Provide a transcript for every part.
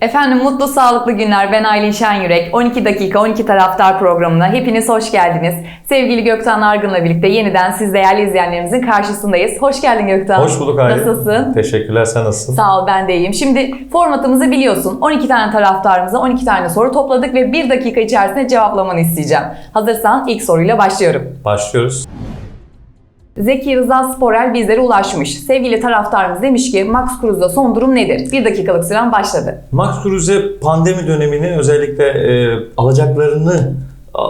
Efendim mutlu sağlıklı günler. Ben Aylin Şenyürek. 12 dakika 12 taraftar programına hepiniz hoş geldiniz. Sevgili Gökten Argın'la birlikte yeniden siz değerli izleyenlerimizin karşısındayız. Hoş geldin Gökten. Hoş bulduk Aylin. Nasılsın? Teşekkürler sen nasılsın? Sağ ol ben de iyiyim. Şimdi formatımızı biliyorsun. 12 tane taraftarımıza 12 tane soru topladık ve 1 dakika içerisinde cevaplamanı isteyeceğim. Hazırsan ilk soruyla başlıyorum. Başlıyoruz. Zeki Rıza Sporel bizlere ulaşmış. Sevgili taraftarımız demiş ki Max Cruz'da son durum nedir? 1 dakikalık süren başladı. Max Kruse pandemi dönemini özellikle e, alacaklarını e,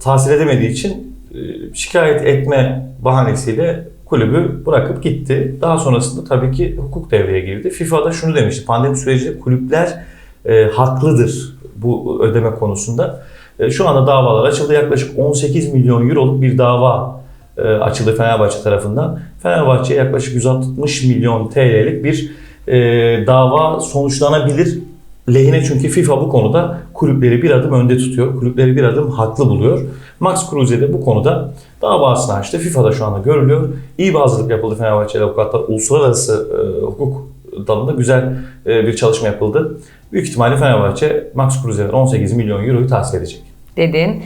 tahsil edemediği için e, şikayet etme bahanesiyle kulübü bırakıp gitti. Daha sonrasında tabii ki hukuk devreye girdi. FIFA da şunu demişti. Pandemi sürecinde kulüpler e, haklıdır bu ödeme konusunda. E, şu anda davalar açıldı. Yaklaşık 18 milyon euroluk bir dava açıldı Fenerbahçe tarafından. Fenerbahçe'ye yaklaşık 160 milyon TL'lik bir e, dava sonuçlanabilir lehine çünkü FIFA bu konuda kulüpleri bir adım önde tutuyor. Kulüpleri bir adım haklı buluyor. Max Kruse de bu konuda davasını açtı. FIFA'da şu anda görülüyor. İyi bir hazırlık yapıldı Fenerbahçe avukatlar. Uluslararası e, hukuk dalında güzel e, bir çalışma yapıldı. Büyük ihtimalle Fenerbahçe Max Kruse'den 18 milyon euroyu tahsil edecek. dedin.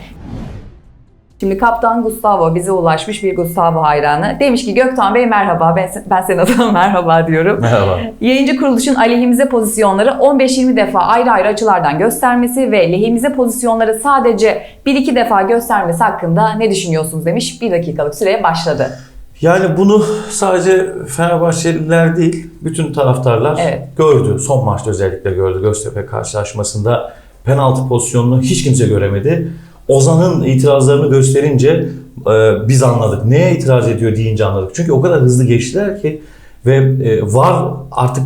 Şimdi kaptan Gustavo bize ulaşmış bir Gustavo hayranı. Demiş ki Gökten Bey merhaba ben, ben senin adına merhaba diyorum. Merhaba. Yayıncı kuruluşun aleyhimize pozisyonları 15-20 defa ayrı ayrı açılardan göstermesi ve lehimize pozisyonları sadece 1-2 defa göstermesi hakkında ne düşünüyorsunuz demiş. Bir dakikalık süreye başladı. Yani bunu sadece Fenerbahçeliler değil, bütün taraftarlar Evet. gördü. Son maçta özellikle gördü. Göztepe karşılaşmasında penaltı pozisyonunu hiç kimse göremedi. Ozan'ın itirazlarını gösterince e, biz anladık. Neye itiraz ediyor deyince anladık. Çünkü o kadar hızlı geçtiler ki ve e, var artık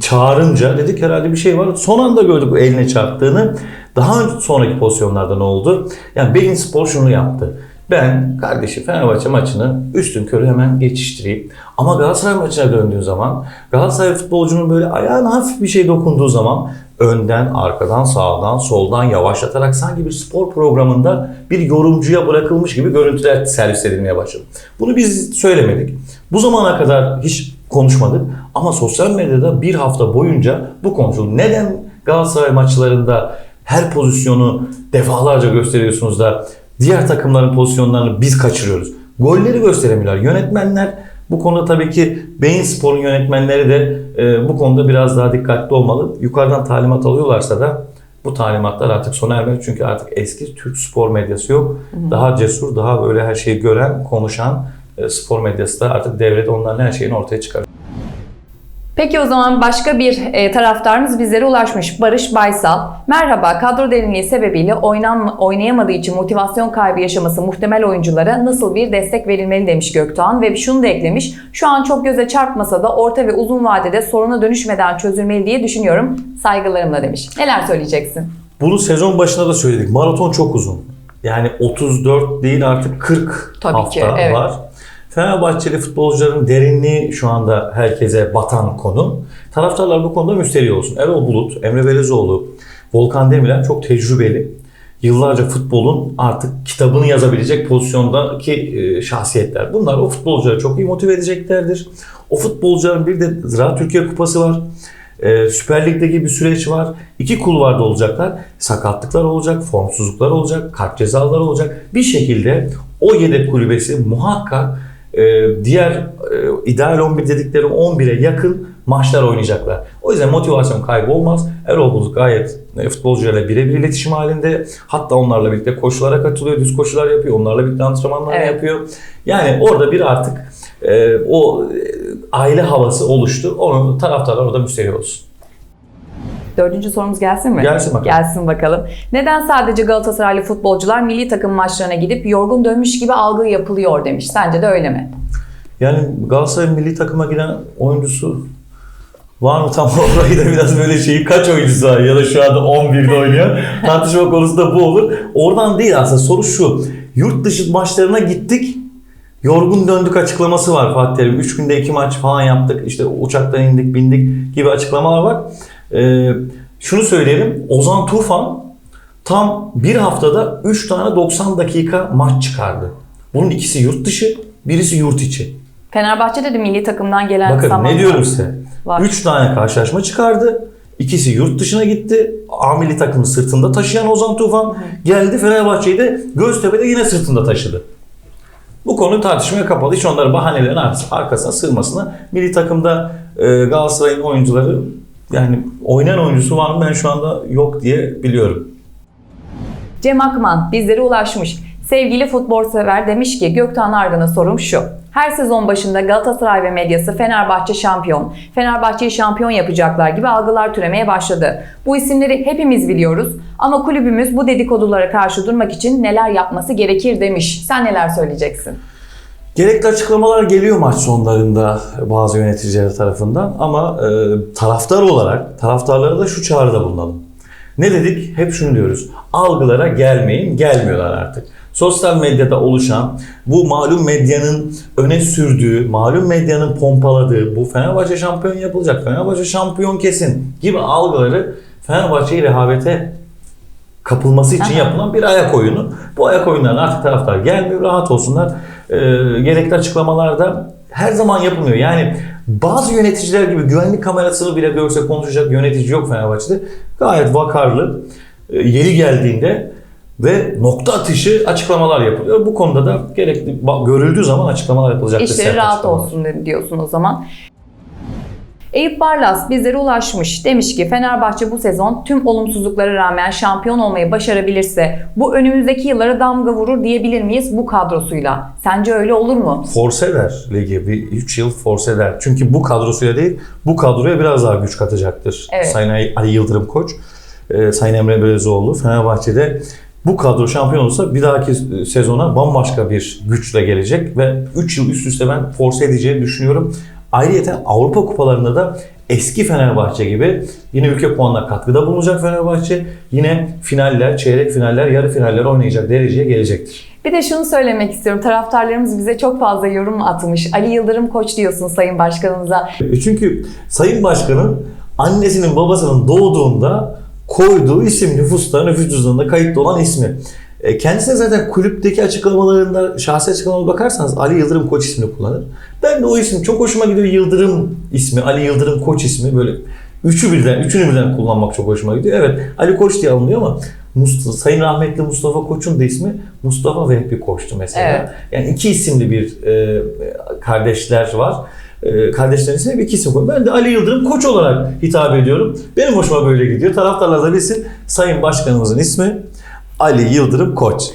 çağırınca dedik herhalde bir şey var. Son anda gördük bu eline çarptığını. Daha önce- sonraki pozisyonlarda ne oldu? Yani Beyin Spor şunu yaptı. Ben kardeşim Fenerbahçe maçını üstün körü hemen geçiştireyim. Ama Galatasaray maçına döndüğün zaman Galatasaray futbolcunun böyle ayağına hafif bir şey dokunduğu zaman önden, arkadan, sağdan, soldan yavaşlatarak sanki bir spor programında bir yorumcuya bırakılmış gibi görüntüler servis edilmeye başladı. Bunu biz söylemedik. Bu zamana kadar hiç konuşmadık ama sosyal medyada bir hafta boyunca bu konuşuldu. Neden Galatasaray maçlarında her pozisyonu defalarca gösteriyorsunuz da diğer takımların pozisyonlarını biz kaçırıyoruz? Golleri gösteremiyorlar. Yönetmenler bu konuda tabii ki Beyin Spor'un yönetmenleri de e, bu konuda biraz daha dikkatli olmalı. Yukarıdan talimat alıyorlarsa da bu talimatlar artık sona ermeli. Çünkü artık eski Türk spor medyası yok. Daha cesur, daha böyle her şeyi gören, konuşan e, spor medyası da artık devrede onların her şeyini ortaya çıkarıyor. Peki o zaman başka bir e, taraftarımız bizlere ulaşmış. Barış Baysal. Merhaba, kadro derinliği sebebiyle oynan, oynayamadığı için motivasyon kaybı yaşaması muhtemel oyunculara nasıl bir destek verilmeli demiş Göktuğan. Ve şunu da eklemiş. Şu an çok göze çarpmasa da orta ve uzun vadede soruna dönüşmeden çözülmeli diye düşünüyorum. Saygılarımla demiş. Neler söyleyeceksin? Bunu sezon başında da söyledik. Maraton çok uzun. Yani 34 değil artık 40 Tabii hafta ki, evet. var. Fenerbahçeli futbolcuların derinliği şu anda herkese batan konu. Taraftarlar bu konuda müsterih olsun. Erol Bulut, Emre Belezoğlu, Volkan Demirel çok tecrübeli. Yıllarca futbolun artık kitabını yazabilecek pozisyondaki e, şahsiyetler. Bunlar o futbolcuları çok iyi motive edeceklerdir. O futbolcuların bir de Ziraat Türkiye Kupası var. Ee, Süper Lig'deki bir süreç var. İki kulvarda olacaklar. Sakatlıklar olacak, formsuzluklar olacak, kart cezaları olacak. Bir şekilde o yedek kulübesi muhakkak e, diğer e, ideal 11 dedikleri 11'e yakın maçlar oynayacaklar. O yüzden motivasyon kaybı olmaz. Erol Bulut gayet e, futbolcularla birebir iletişim halinde. Hatta onlarla birlikte koşulara katılıyor, düz koşular yapıyor. Onlarla birlikte antrenmanlar Evet. yapıyor. Yani orada bir artık e, o e, aile havası oluştu. Onun taraftarlar orada müsterih olsun. Dördüncü sorumuz gelsin mi? Gelsin bakalım. Gelsin bakalım. Neden sadece Galatasaraylı futbolcular milli takım maçlarına gidip yorgun dönmüş gibi algı yapılıyor demiş. Sence de öyle mi? Yani Galatasaray milli takıma giden oyuncusu var mı tam orayı da biraz böyle şeyi kaç oyuncusu var ya da şu anda 11'de oynuyor. Tartışma konusu da bu olur. Oradan değil aslında soru şu. Yurt dışı maçlarına gittik. Yorgun döndük açıklaması var Fatih Terim. 3 günde 2 maç falan yaptık. İşte uçaktan indik bindik gibi açıklamalar var. Ee, şunu söyleyelim. Ozan Tufan tam bir haftada 3 tane 90 dakika maç çıkardı. Bunun ikisi yurt dışı, birisi yurt içi. Fenerbahçe'de de milli takımdan gelen Bakın ne diyorum size. Var. 3 tane karşılaşma çıkardı. İkisi yurt dışına gitti. A milli takımı sırtında taşıyan Ozan Tufan geldi Fenerbahçe'yi de Göztepe'de yine sırtında taşıdı. Bu konu tartışmaya kapalı. Hiç onların bahanelerin ar- arkasına sığmasına. Milli takımda e, Galatasaray'ın oyuncuları yani oynayan oyuncusu var mı ben şu anda yok diye biliyorum. Cem Akman bizlere ulaşmış. Sevgili futbol sever demiş ki Gökhan Argan'a sorum şu. Her sezon başında Galatasaray ve medyası Fenerbahçe şampiyon, Fenerbahçe'yi şampiyon yapacaklar gibi algılar türemeye başladı. Bu isimleri hepimiz biliyoruz ama kulübümüz bu dedikodulara karşı durmak için neler yapması gerekir demiş. Sen neler söyleyeceksin? Gerekli açıklamalar geliyor maç sonlarında bazı yöneticiler tarafından ama e, taraftar olarak taraftarlara da şu çağrıda bulunalım. Ne dedik? Hep şunu diyoruz. Algılara gelmeyin, gelmiyorlar artık. Sosyal medyada oluşan bu malum medyanın öne sürdüğü, malum medyanın pompaladığı bu Fenerbahçe şampiyon yapılacak, Fenerbahçe şampiyon kesin gibi algıları Fenerbahçe'yi rehavete kapılması için yapılan bir ayak oyunu. Bu ayak oyunlarına artık taraftar gelmiyor, rahat olsunlar. Ee, gerekli açıklamalarda her zaman yapılmıyor. Yani bazı yöneticiler gibi güvenlik kamerasını bile görse konuşacak yönetici yok Fenerbahçe'de. Gayet vakarlı, e, yeri geldiğinde ve nokta atışı açıklamalar yapılıyor. Bu konuda da gerekli görüldüğü zaman açıklamalar yapılacaktır. İşleri rahat açıklamalar. olsun diyorsun o zaman. Eyüp Barlas bizlere ulaşmış. Demiş ki Fenerbahçe bu sezon tüm olumsuzluklara rağmen şampiyon olmayı başarabilirse bu önümüzdeki yıllara damga vurur diyebilir miyiz bu kadrosuyla? Sence öyle olur mu? Force eder ligi. Bir 3 yıl force eder. Çünkü bu kadrosuyla değil, bu kadroya biraz daha güç katacaktır. Evet. Sayın Ali Yıldırım Koç, e, Sayın Emre Belözoğlu Fenerbahçe'de bu kadro şampiyon olursa bir dahaki sezona bambaşka bir güçle gelecek ve 3 yıl üst üste ben force edeceğini düşünüyorum. Ayrıca Avrupa kupalarında da eski Fenerbahçe gibi yine ülke puanına katkıda bulunacak Fenerbahçe. Yine finaller, çeyrek finaller, yarı finaller oynayacak dereceye gelecektir. Bir de şunu söylemek istiyorum. Taraftarlarımız bize çok fazla yorum atmış. Ali Yıldırım Koç diyorsun Sayın Başkanımıza. E Çünkü Sayın Başkan'ın annesinin babasının doğduğunda koyduğu isim nüfusta, nüfus cüzdanında kayıtlı olan ismi. E, Kendisi de zaten kulüpteki açıklamalarında, şahsi açıklamalara bakarsanız Ali Yıldırım Koç ismini kullanır. Ben de o isim çok hoşuma gidiyor. Yıldırım ismi, Ali Yıldırım Koç ismi böyle üçü birden, üçünü birden kullanmak çok hoşuma gidiyor. Evet Ali Koç diye alınıyor ama Mustafa, Sayın rahmetli Mustafa Koç'un da ismi Mustafa Vehbi Koç'tu mesela. Evet. Yani iki isimli bir e, kardeşler var. E, kardeşlerin ismi bir iki isim koy. Ben de Ali Yıldırım Koç olarak hitap ediyorum. Benim hoşuma böyle gidiyor. Taraftarlar da bilsin. Sayın Başkanımızın ismi Ali Yıldırım Koç.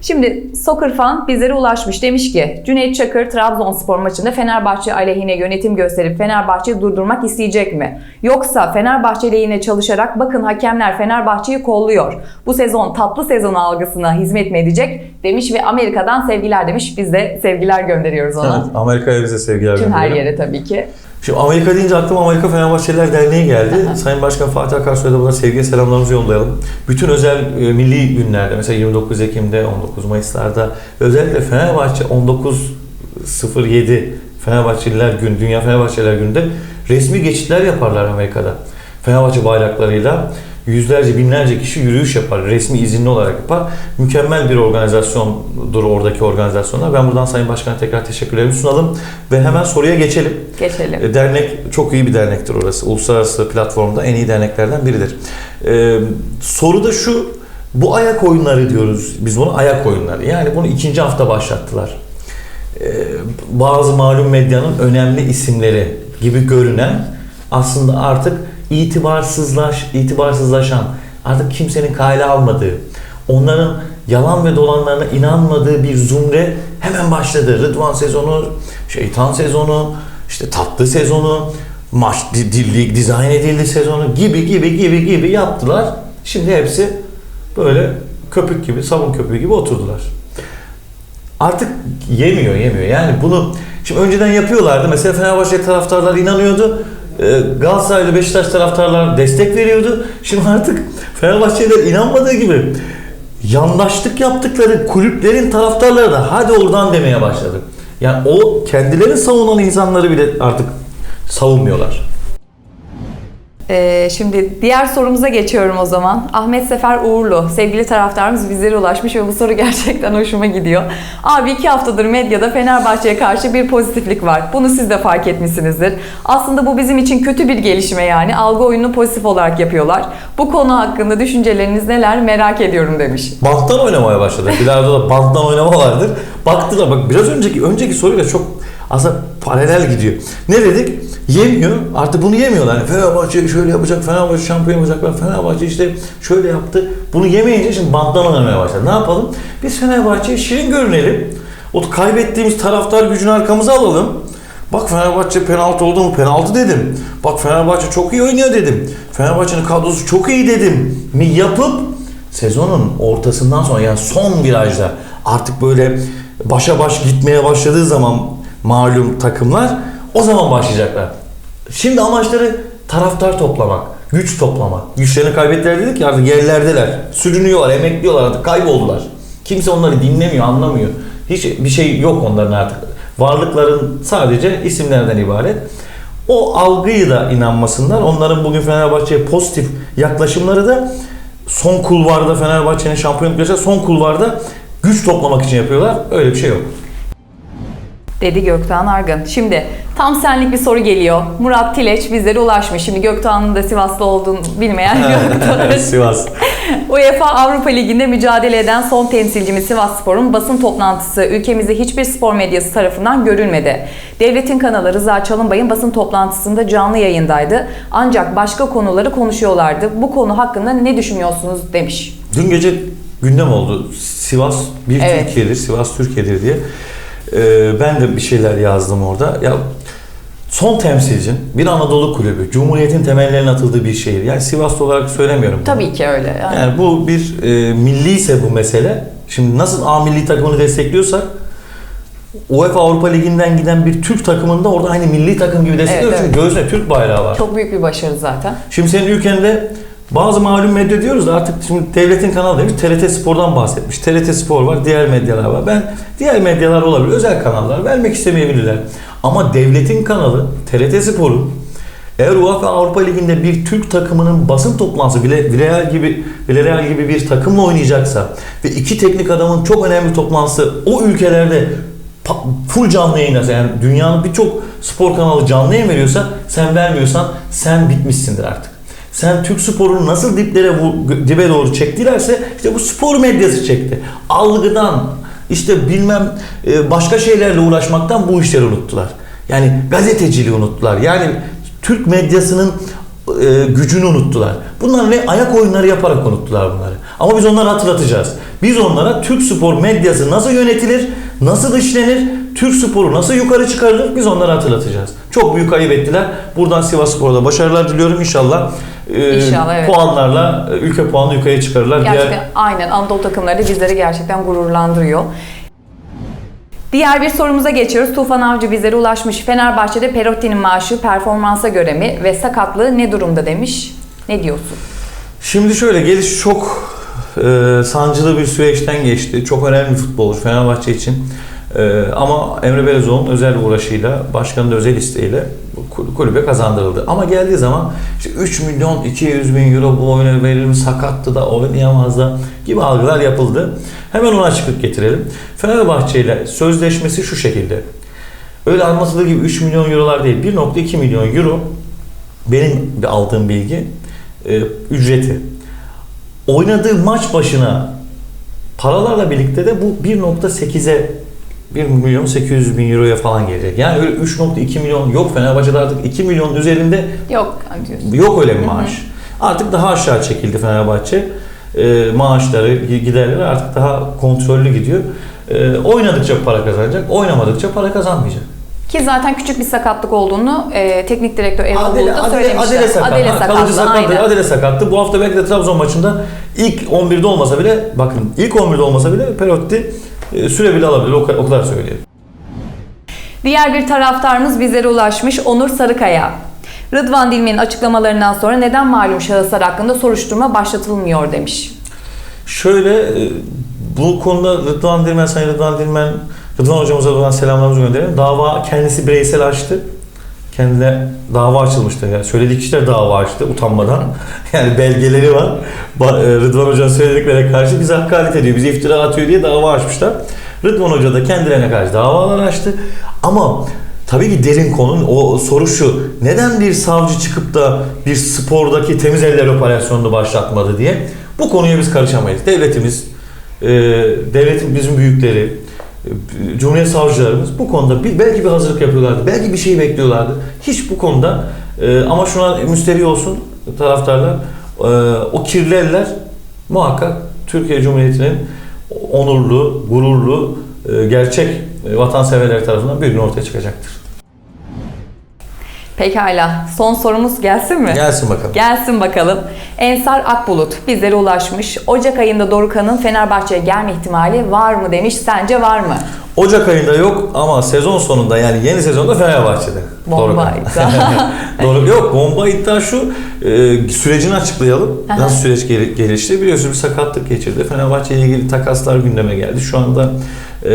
Şimdi Soccer Fan bizlere ulaşmış. Demiş ki Cüneyt Çakır Trabzonspor maçında Fenerbahçe aleyhine yönetim gösterip Fenerbahçe'yi durdurmak isteyecek mi? Yoksa Fenerbahçe lehine çalışarak bakın hakemler Fenerbahçe'yi kolluyor. Bu sezon tatlı sezon algısına hizmet mi edecek? Demiş ve Amerika'dan sevgiler demiş. Biz de sevgiler gönderiyoruz ona. Evet, Amerika'ya bize sevgiler Tüm her yere tabii ki. Şimdi Amerika deyince aklıma Amerika Fenerbahçeliler Derneği geldi. Sayın Başkan Fatih Akarsu'ya da buradan sevgi selamlarımızı yollayalım. Bütün özel e, milli günlerde mesela 29 Ekim'de, 19 Mayıs'larda özellikle Fenerbahçe 19.07 Fenerbahçeliler gün, Dünya Fenerbahçeliler gününde resmi geçitler yaparlar Amerika'da. Fenerbahçe bayraklarıyla yüzlerce binlerce kişi yürüyüş yapar. Resmi izinli olarak yapar. Mükemmel bir organizasyondur oradaki organizasyonlar. Ben buradan Sayın Başkan'a tekrar teşekkürlerimi sunalım ve hemen soruya geçelim. Geçelim. E, Dernek çok iyi bir dernektir orası. Uluslararası platformda en iyi derneklerden biridir. Ee, soru da şu, bu ayak oyunları diyoruz. Biz bunu ayak oyunları. Yani bunu ikinci hafta başlattılar. Ee, bazı malum medyanın önemli isimleri gibi görünen aslında artık itibarsızlaş, itibarsızlaşan, artık kimsenin kale almadığı, onların yalan ve dolanlarına inanmadığı bir zümre hemen başladı. Rıdvan sezonu, şeytan sezonu, işte tatlı sezonu, maç di- dillik dizayn edildi sezonu gibi gibi gibi gibi yaptılar. Şimdi hepsi böyle köpük gibi, sabun köpüğü gibi oturdular artık yemiyor yemiyor. Yani bunu şimdi önceden yapıyorlardı. Mesela Fenerbahçe taraftarlar inanıyordu. Ee, Galatasaraylı Beşiktaş taraftarlar destek veriyordu. Şimdi artık Fenerbahçeliler inanmadığı gibi yandaşlık yaptıkları kulüplerin taraftarları da hadi oradan demeye başladı. Yani o kendilerini savunan insanları bile artık savunmuyorlar. Ee, şimdi diğer sorumuza geçiyorum o zaman. Ahmet Sefer Uğurlu, sevgili taraftarımız bizlere ulaşmış ve bu soru gerçekten hoşuma gidiyor. Abi iki haftadır medyada Fenerbahçe'ye karşı bir pozitiflik var. Bunu siz de fark etmişsinizdir. Aslında bu bizim için kötü bir gelişme yani. Algı oyununu pozitif olarak yapıyorlar. Bu konu hakkında düşünceleriniz neler merak ediyorum demiş. Banttan oynamaya başladı. Bilardo da banttan oynama vardır. Baktılar bak biraz önceki önceki soruyla çok aslında paralel gidiyor. Ne dedik? Yemiyor. Artık bunu yemiyorlar. Fenerbahçe şöyle yapacak, Fenerbahçe şampiyon yapacaklar, Fenerbahçe işte şöyle yaptı. Bunu yemeyince şimdi banttan oynamaya başladı. Ne yapalım? Biz Fenerbahçe'ye şirin görünelim. O kaybettiğimiz taraftar gücünü arkamıza alalım. Bak Fenerbahçe penaltı oldu mu penaltı dedim. Bak Fenerbahçe çok iyi oynuyor dedim. Fenerbahçe'nin kadrosu çok iyi dedim. Mi yapıp sezonun ortasından sonra yani son virajda artık böyle başa baş gitmeye başladığı zaman malum takımlar o zaman başlayacaklar. Şimdi amaçları taraftar toplamak, güç toplamak. Güçlerini kaybettiler dedik ya artık yerlerdeler. Sürünüyorlar, emekliyorlar artık kayboldular. Kimse onları dinlemiyor, anlamıyor. Hiç bir şey yok onların artık. Varlıkların sadece isimlerden ibaret. O algıyı da inanmasınlar. Onların bugün Fenerbahçe'ye pozitif yaklaşımları da son kulvarda Fenerbahçe'nin şampiyonluk yaşa son kulvarda güç toplamak için yapıyorlar. Öyle bir şey yok. Dedi Göktuğan Argın. Şimdi tam senlik bir soru geliyor. Murat Tileç bizlere ulaşmış. Şimdi Göktuğan'ın da Sivaslı olduğunu bilmeyen Göktuğan. Sivas. UEFA Avrupa Ligi'nde mücadele eden son temsilcimiz Sivasspor'un basın toplantısı ülkemizde hiçbir spor medyası tarafından görülmedi. Devletin kanalı Rıza Çalınbay'ın basın toplantısında canlı yayındaydı. Ancak başka konuları konuşuyorlardı. Bu konu hakkında ne düşünüyorsunuz demiş. Dün gece gündem oldu. Sivas bir Evet. Türkiye'dir, Sivas Türkiye'dir diye. Ee, ben de bir şeyler yazdım orada. Ya son temsilcin bir Anadolu kulübü, Cumhuriyet'in temellerinin atıldığı bir şehir. Yani Sivaslı olarak söylemiyorum. bunu. Tabii ki öyle. Yani. Yani bu bir e, milliyse bu mesele. Şimdi nasıl A milli takımını destekliyorsak UEFA Avrupa Ligi'nden giden bir Türk takımında orada aynı milli takım gibi destekliyoruz. Evet, Çünkü göğsünde Türk bayrağı var. Çok büyük bir başarı zaten. Şimdi senin ülkende bazı malum medya diyoruz da artık şimdi devletin kanalı demiş TRT Spor'dan bahsetmiş. TRT Spor var, diğer medyalar var. Ben diğer medyalar olabilir, özel kanallar vermek istemeyebilirler. Ama devletin kanalı TRT Spor'un eğer UEFA Avrupa Ligi'nde bir Türk takımının basın toplantısı Vile- Villarreal gibi Villarreal gibi bir takımla oynayacaksa ve iki teknik adamın çok önemli toplantısı o ülkelerde full canlı yayınlarsa yani dünyanın birçok spor kanalı canlı yayın veriyorsa sen vermiyorsan sen bitmişsindir artık. Sen Türk sporunu nasıl diplere dibe doğru çektilerse işte bu spor medyası çekti. Algıdan işte bilmem e, başka şeylerle uğraşmaktan bu işleri unuttular. Yani gazeteciliği unuttular. Yani Türk medyasının e, gücünü unuttular. Bunlar ne ayak oyunları yaparak unuttular bunları. Ama biz onları hatırlatacağız. Biz onlara Türk spor medyası nasıl yönetilir, nasıl işlenir, Türk sporu nasıl yukarı çıkarılır biz onları hatırlatacağız. Çok büyük ayıp ettiler. Buradan Sivas Spor'da başarılar diliyorum inşallah. E, İnşallah, evet. Puanlarla e, ülke puanı yukarıya çıkarırlar. Diğer- Gerçekten aynen Anadolu takımları da bizleri gerçekten gururlandırıyor. Diğer bir sorumuza geçiyoruz. Tufan Avcı bizlere ulaşmış. Fenerbahçe'de Perotti'nin maaşı performansa göre mi ve sakatlığı ne durumda demiş. Ne diyorsun? Şimdi şöyle geliş çok e, sancılı bir süreçten geçti. Çok önemli bir futbolcu Fenerbahçe için. E, ama Emre Belezoğlu'nun özel uğraşıyla, başkanın da özel isteğiyle kulübe kazandırıldı. Ama geldiği zaman işte 3 milyon 200 bin euro bu oyuna verilir mi, sakattı da oynayamaz da gibi algılar yapıldı. Hemen ona açıklık getirelim. Fenerbahçe ile sözleşmesi şu şekilde. Öyle anlatıldığı gibi 3 milyon eurolar değil, 1.2 milyon euro benim aldığım bilgi e, ücreti. Oynadığı maç başına paralarla birlikte de bu 1.8'e 1 milyon 800 bin euroya falan gelecek. Yani öyle 3.2 milyon yok Fenerbahçe'de artık 2 milyonun üzerinde Yok diyorsun. yok öyle bir maaş. Artık daha aşağı çekildi Fenerbahçe. E, maaşları, giderleri artık daha kontrollü gidiyor. E, oynadıkça para kazanacak, oynamadıkça para kazanmayacak. Ki zaten küçük bir sakatlık olduğunu e, teknik direktör Erol Bulut da söylemişti. Adele sakat. Adele Ha, sakatlı, kalıcı sakat. aynen. Adele sakattı. Bu hafta belki de Trabzon maçında ilk 11'de olmasa bile bakın ilk 11'de olmasa bile Perotti süre bile alabilir. O, ka- o kadar söyleyelim. Diğer bir taraftarımız bizlere ulaşmış Onur Sarıkaya. Rıdvan Dilmen'in açıklamalarından sonra neden malum şahıslar hakkında soruşturma başlatılmıyor demiş. Şöyle e, bu konuda Rıdvan Dilmen, Sayın Rıdvan Dilmen, Rıdvan hocamıza buradan selamlarımızı gönderelim. Dava kendisi bireysel açtı. Kendine dava açılmıştı. Yani söylediği kişiler dava açtı utanmadan. Yani belgeleri var. E, Rıdvan Hoca'nın söylediklerine karşı bize hakaret ediyor, bize iftira atıyor diye dava açmışlar. Rıdvan Hoca da kendilerine karşı davalar açtı. Ama tabii ki derin konu o soru şu. Neden bir savcı çıkıp da bir spordaki temiz eller operasyonunu başlatmadı diye. Bu konuya biz karışamayız. Devletimiz, e, devletin bizim büyükleri, Cumhuriyet savcılarımız bu konuda bir, belki bir hazırlık yapıyorlardı. Belki bir şey bekliyorlardı. Hiç bu konuda e, ama şuna müsterih olsun taraftarlar. E, o kirli eller muhakkak Türkiye Cumhuriyeti'nin onurlu, gururlu, e, gerçek e, vatanseverler tarafından bir ortaya çıkacaktır. Pekala. Son sorumuz gelsin mi? Gelsin bakalım. Gelsin bakalım. Ensar Akbulut bizlere ulaşmış. Ocak ayında Dorukhan'ın Fenerbahçe'ye gelme ihtimali var mı demiş. Sence var mı? Ocak ayında yok ama sezon sonunda yani yeni sezonda Fenerbahçe'de. Bomba Doğru. iddia. Doğru. Yok bomba iddia şu. e, sürecini açıklayalım. Nasıl süreç gel- gelişti? Biliyorsunuz bir sakatlık geçirdi. Fenerbahçe ile ilgili takaslar gündeme geldi. Şu anda e,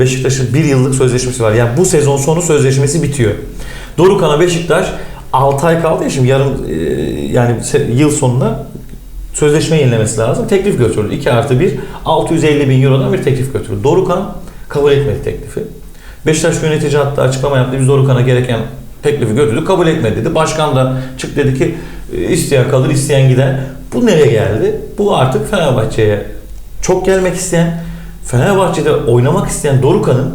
Beşiktaş'ın bir yıllık sözleşmesi var. Yani bu sezon sonu sözleşmesi bitiyor. Dorukhan'a Beşiktaş 6 ay kaldı ya şimdi yarın e, yani yıl sonuna sözleşme yenilemesi lazım. Teklif götürdü. 2 artı 1 650 bin eurodan bir teklif götürdü. Dorukhan kabul etmedi teklifi. Beşiktaş yönetici hatta açıklama yaptı. Biz Dorukhan'a gereken teklifi götürdük. Kabul etmedi dedi. Başkan da çık dedi ki "E, isteyen kalır isteyen gider. Bu nereye geldi? Bu artık Fenerbahçe'ye çok gelmek isteyen, Fenerbahçe'de oynamak isteyen Dorukhan'ın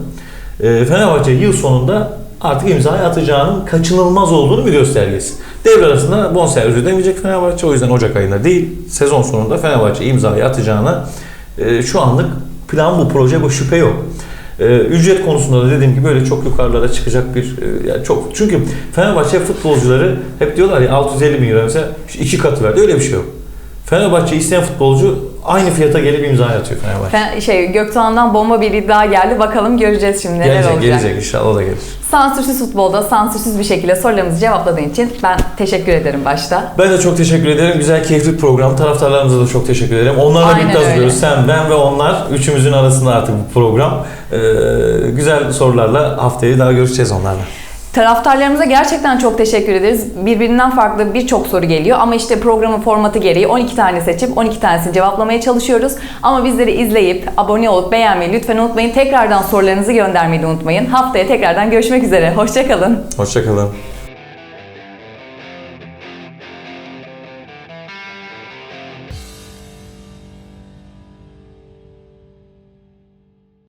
e, Fenerbahçe yıl sonunda artık imzayı atacağının kaçınılmaz olduğunu bir göstergesi. Devre arasında bonservis ödemeyecek Fenerbahçe. O yüzden Ocak ayında değil, sezon sonunda Fenerbahçe imzayı atacağına e, şu anlık plan bu, proje bu, şüphe yok. E, ücret konusunda da dediğim gibi böyle çok yukarılara çıkacak bir e, yani çok çünkü Fenerbahçe futbolcuları hep diyorlar ya 650 bin euro mesela iki katı verdi öyle bir şey yok. Fenerbahçe isteyen futbolcu aynı fiyata gelip imza atıyor Fenerbahçe. Fen- şey Göktuğan'dan bomba bir iddia geldi. Bakalım göreceğiz şimdi neler Gelecek, olacak. gelecek inşallah o da gelir. Sansürsüz futbolda sansürsüz bir şekilde sorularımızı cevapladığın için ben teşekkür ederim başta. Ben de çok teşekkür ederim. Güzel, keyifli bir program. Taraftarlarımıza da çok teşekkür ederim. Onlarla Aynen birlikte öyle. hazırlıyoruz. Sen, ben ve onlar. Üçümüzün arasında artık bu program. Ee, güzel sorularla haftaya daha görüşeceğiz onlarla. Taraftarlarımıza gerçekten çok teşekkür ederiz. Birbirinden farklı birçok soru geliyor ama işte programın formatı gereği 12 tane seçip 12 tanesini cevaplamaya çalışıyoruz. Ama bizleri izleyip abone olup beğenmeyi lütfen unutmayın. Tekrardan sorularınızı göndermeyi de unutmayın. Haftaya tekrardan görüşmek üzere. Hoşçakalın. Hoşçakalın.